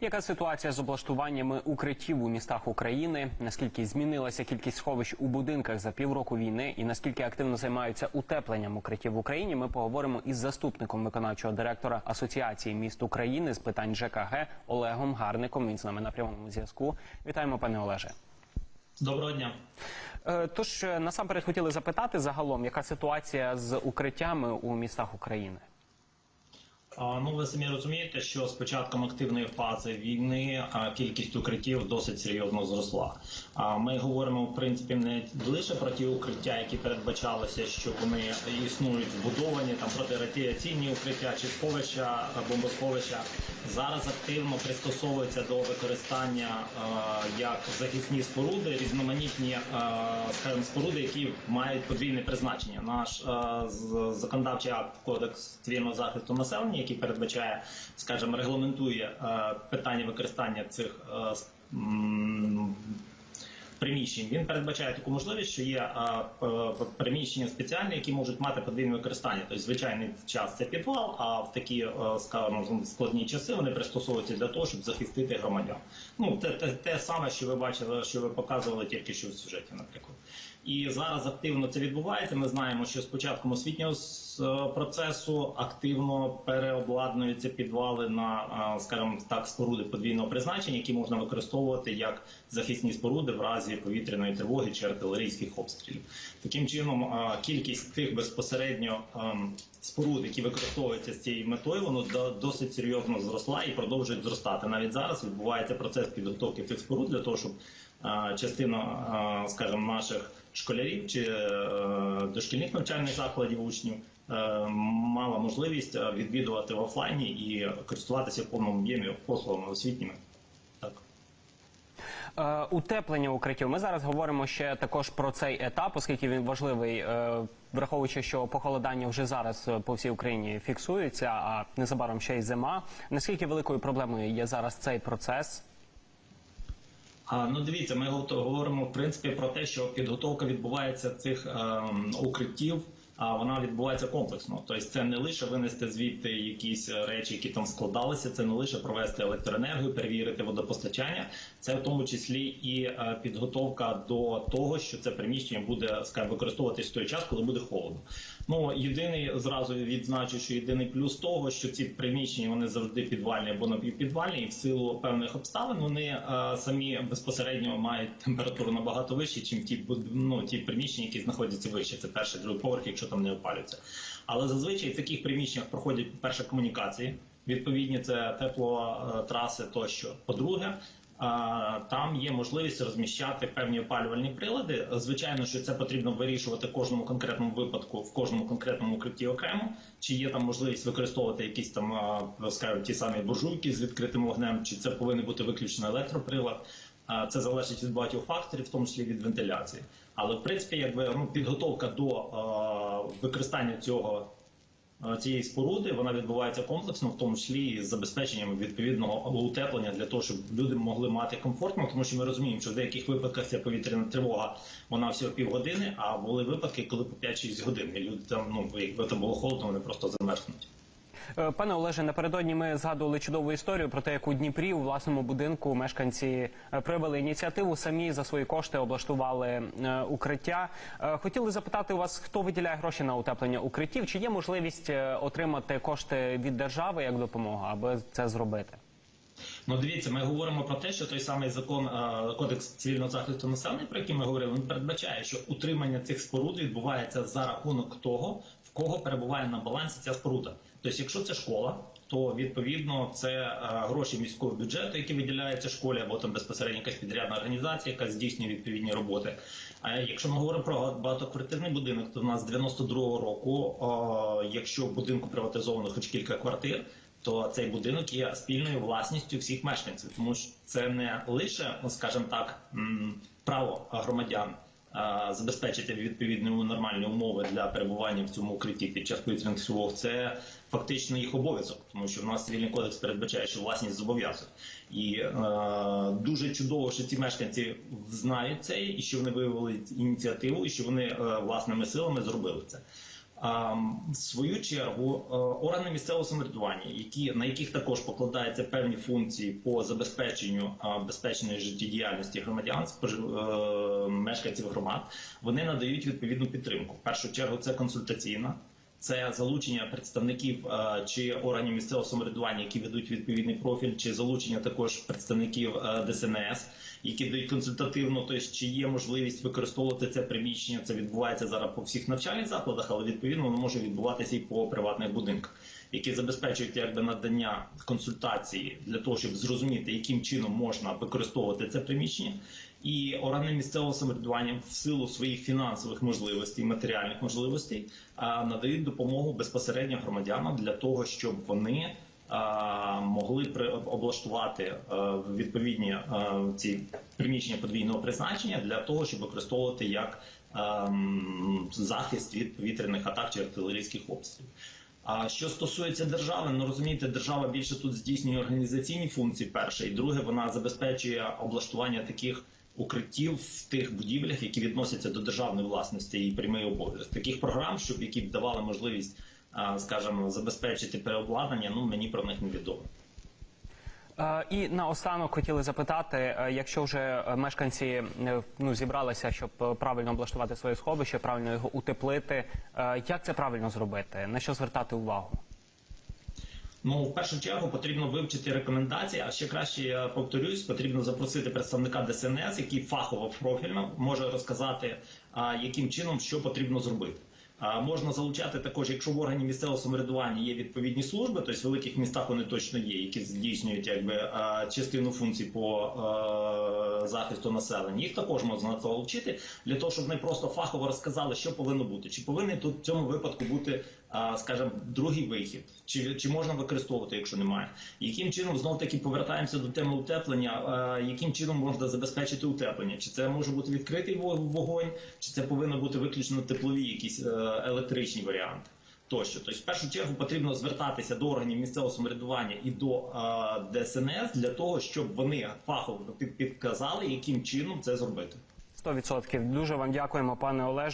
Яка ситуація з облаштуваннями укриттів у містах України? Наскільки змінилася кількість сховищ у будинках за півроку війни, і наскільки активно займаються утепленням укриттів в Україні? Ми поговоримо із заступником виконавчого директора Асоціації міст України з питань ЖКГ Олегом Гарником. Він з нами на прямому зв'язку. Вітаємо, пане Олеже. Доброго дня. Е, Тож е, насамперед хотіли запитати загалом, яка ситуація з укриттями у містах України? Ну, ви самі розумієте, що з початком активної фази війни кількість укриттів досить серйозно зросла. Ми говоримо в принципі не лише про ті укриття, які передбачалося, що вони існують збудовані, там протирадіаційні укриття чи сховища, бомбосховища. Зараз активно пристосовуються до використання як захисні споруди, різноманітні споруди, які мають подвійне призначення. Наш законодавчий акт кодекс цивільного захисту населення, який передбачає, скажімо, регламентує е, питання використання цих е, приміщень. Він передбачає таку можливість, що є п- приміщення спеціальні, які можуть мати подвійне використання. Тобто, звичайний час це підвал, а в такі е, скажімо, складні часи вони пристосовуються для того, щоб захистити громадян. Ну те, те, те саме, що ви бачили, що ви показували тільки що в сюжеті, наприклад. І зараз активно це відбувається. Ми знаємо, що з початком освітнього е, процесу активно переобладнуються підвали на, е, скажімо так, споруди подвійного призначення, які можна використовувати як захисні споруди в разі повітряної тривоги чи артилерійських обстрілів. Таким чином, е, кількість тих безпосередньо споруд, які використовуються з цією метою, воно до- досить серйозно зросла і продовжує зростати. Навіть зараз відбувається процес підготовки цих споруд для того, щоб частина, скажімо, наших школярів чи е, дошкільних навчальних закладів учнів е, мала можливість е, відвідувати в офлайні і користуватися в повному об'ємі послугами освітніми. Так. Утеплення укриттів. Ми зараз говоримо ще також про цей етап, оскільки він важливий, враховуючи, що похолодання вже зараз по всій Україні фіксується, а незабаром ще й зима. Наскільки великою проблемою є зараз цей процес? А, ну дивіться, ми говоримо в принципі про те, що підготовка відбувається цих ем, укриттів. А вона відбувається комплексно. Тобто це не лише винести звідти якісь е, речі, які там складалися, це не лише провести електроенергію, перевірити водопостачання, це в тому числі і е, підготовка до того, що це приміщення буде скажімо, використовуватись в той час, коли буде холодно. Ну єдиний зразу відзначу, що єдиний плюс того, що ці приміщення вони завжди підвальні або напівпідвальні, і в силу певних обставин вони е, самі безпосередньо мають температуру набагато вищу, ніж ті ну, ті приміщення, які знаходяться вище. Це перший другий поверх, якщо там не опалюється. Але зазвичай в таких приміщеннях проходять перше комунікації. Відповідні це теплотраси тощо. По-друге, а, там є можливість розміщати певні опалювальні прилади. Звичайно, що це потрібно вирішувати в кожному конкретному випадку, в кожному конкретному укритті окремо. Чи є там можливість використовувати якісь там, скажімо, ті самі буржуйки з відкритим вогнем, чи це повинен бути виключно електроприлад. Це залежить від багатьох факторів, в тому числі від вентиляції. Але в принципі, якби ну, підготовка до е, використання цього цієї споруди вона відбувається комплексно, в тому числі з забезпеченням відповідного утеплення для того, щоб люди могли мати комфортно, тому що ми розуміємо, що в деяких випадках ця повітряна тривога вона всього півгодини, а були випадки, коли по 5-6 годин. Люди там, ну якби там було холодно, вони просто замерзнуть. Е, Пане Олеже, напередодні ми згадували чудову історію про те, як у Дніпрі у власному будинку мешканці е, провели ініціативу, самі за свої кошти облаштували е, укриття. Хотіли запитати у вас, хто виділяє гроші на утеплення укриттів? Чи є можливість отримати кошти від держави як допомога, аби це зробити? Ну, дивіться, ми говоримо про те, що той самий закон е, кодекс цивільного захисту населення, про який ми говорили, він передбачає, що утримання цих споруд відбувається за рахунок того, в кого перебуває на балансі ця споруда. Тобто, якщо це школа, то відповідно це е, гроші міського бюджету, які виділяються школі, або там безпосередньо якась підрядна організація, яка здійснює відповідні роботи. А якщо ми говоримо про багатоквартирний будинок, то в нас з 92-го року, е, якщо будинку приватизовано хоч кілька квартир, то цей будинок є спільною власністю всіх мешканців, тому що це не лише, скажімо так, право громадян забезпечити відповідні нормальні умови для перебування в цьому укритті під час повітряних тривог. Це фактично їх обов'язок, тому що в нас цивільний кодекс передбачає, що власність зобов'язує. І е, дуже чудово, що ці мешканці знають це, і що вони виявили ініціативу, і що вони е, власними силами зробили це. В свою чергу е, органи місцевого самоврядування, які на яких також покладаються певні функції по забезпеченню а, безпечної життєдіяльності громадян, е, мешканців громад, вони надають відповідну підтримку. В першу чергу це консультаційна. Це залучення представників е, чи органів місцевого самоврядування, які ведуть відповідний профіль, чи залучення також представників е, ДСНС, які дають консультативно, тобто чи є можливість використовувати це приміщення. Це відбувається зараз по всіх навчальних закладах, але відповідно воно може відбуватися і по приватних будинках, які забезпечують якби надання консультації для того, щоб зрозуміти, яким чином можна використовувати це приміщення. І органи місцевого самоврядування в силу своїх фінансових можливостей, матеріальних можливостей надають допомогу безпосередньо громадянам для того, щоб вони могли облаштувати а, відповідні ці приміщення подвійного призначення для того, щоб використовувати як захист від повітряних атак чи артилерійських обстрілів. А що стосується держави, ну розумієте, держава більше тут здійснює організаційні функції. Перше, і друге, вона забезпечує облаштування таких укриттів в тих будівлях, які відносяться до державної власності і прямий обов'язок. Таких програм, щоб які б давали можливість, скажімо, забезпечити переобладнання. Ну мені про них невідомо. І наостанок хотіли запитати, е, якщо вже мешканці е, ну, зібралися, щоб е, правильно облаштувати своє сховище, правильно його утеплити, як це правильно зробити? На що звертати увагу? Ну, в першу чергу потрібно вивчити рекомендації, а ще краще я повторюсь, потрібно запросити представника ДСНС, який фахово профільно може розказати, яким чином що потрібно зробити. Можна залучати також, якщо в органі місцевого самоврядування є відповідні служби, тобто в великих містах вони точно є, які здійснюють якби частину функцій по захисту населення. Їх також можна залучити для того, щоб вони просто фахово розказали, що повинно бути. Чи повинен тут в цьому випадку бути, скажімо, другий вихід, чи, чи можна використовувати, якщо немає. Яким чином знов таки повертаємося до теми утеплення? Яким чином можна забезпечити утеплення? Чи це може бути відкритий вогонь, чи це повинно бути виключно теплові якісь е, електричні варіанти? Тощо, тобто, в першу чергу потрібно звертатися до органів місцевого самоврядування і до е, ДСНС для того, щоб вони фахово підказали, яким чином це зробити. 100%. Дуже вам дякуємо, пане Олеже.